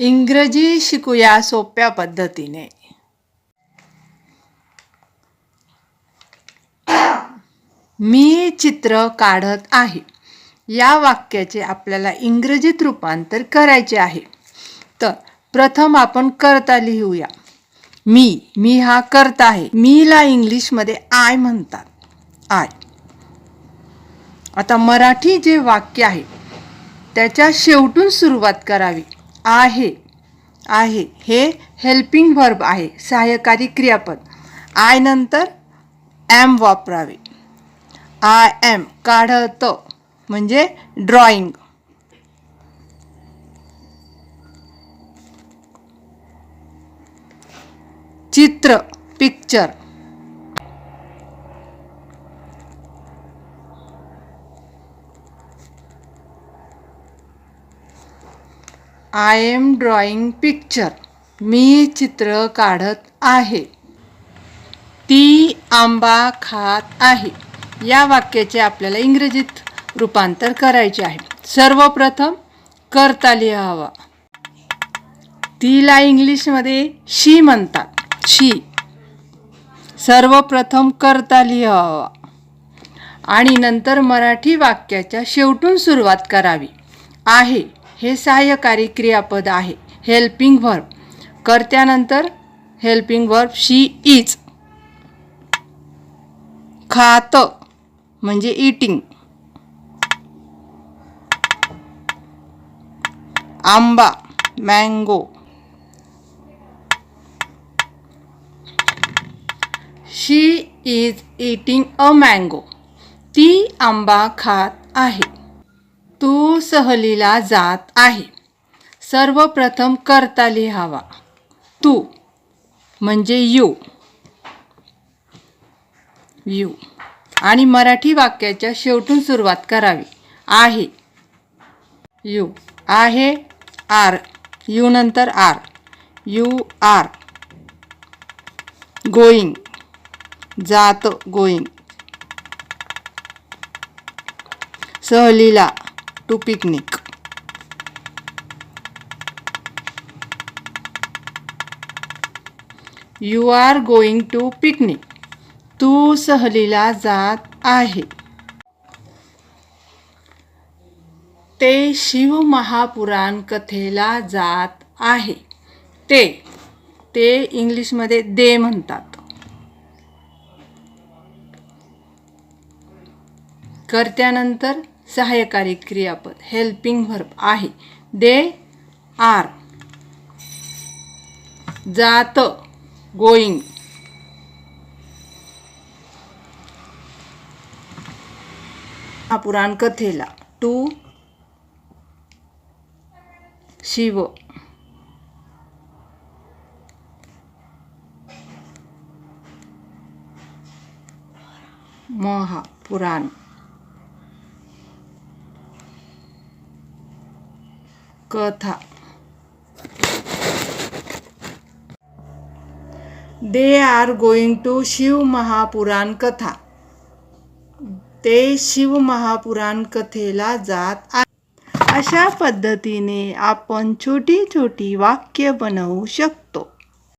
इंग्रजी शिकूया सोप्या पद्धतीने. मी चित्र काढत आहे. या वाक्याचे आपल्याला इंग्रजीत रूपांतर करायचे आहे. तर प्रथम आपण करता लिहूया. मी मी हा करता आहे. मीला इंग्लिशमध्ये आय म्हणतात. आय. आता मराठी जे वाक्य आहे त्याच्या शेवटून सुरुवात करावी. आहे. आहे. हे हेल्पिंग व्हर्ब आहे. सहाय्यकारी क्रियापद. आय नंतर ॲम वापरावे. आय ॲम काढत. म्हणजे ड्रॉइंग चित्र picture I am drawing picture. मी चित्र काढत आहे. ती आंबा खात आहे. या वाक्याचे आपल्याला इंग्रजीत रूपांतर करायचे आहे. सर्वप्रथम करता लिहावा तिला इंग्लिशमध्ये शी म्हणतात. शी. सर्वप्रथम करता लिहावा आणि नंतर मराठी वाक्याच्या शेवटून सुरुवात करावी. आहे. हे सहाय्यकारी क्रियापद आहे. Helping verb. करत्यानंतर helping verb she is. खात म्हणजे इटिंग आंबा mango she is eating a mango ती आंबा खात आहे. तू सहलीला जात आहे. सर्वप्रथम करता लिहावा. तू म्हणजे यू. यू. आणि मराठी वाक्याच्या शेवटून सुरुवात करावी. आहे. यू. आहे. आर. यू नंतर आर. You are. गोईंग. जात गोईंग. सहलीला. To picnic. You are going to picnic तू सहलीला जात आहे. ते शिव महापुराण कथेला जात आहे. ते ते इंग्लिशमध्ये दे म्हणतात. कर्त्यानंतर सहाय्यकारी क्रियापद हेल्पिंग व्हर्ब आहे. दे आर जात गोईंग पुराण कथेला. To Shiv. Mahapuran Katha. They are going to Shiv Mahapuran Katha ते शिव महापुराण कथेला जात आहे अशा पद्धतीने आपण छोटी छोटी वाक्य बनवू शकतो.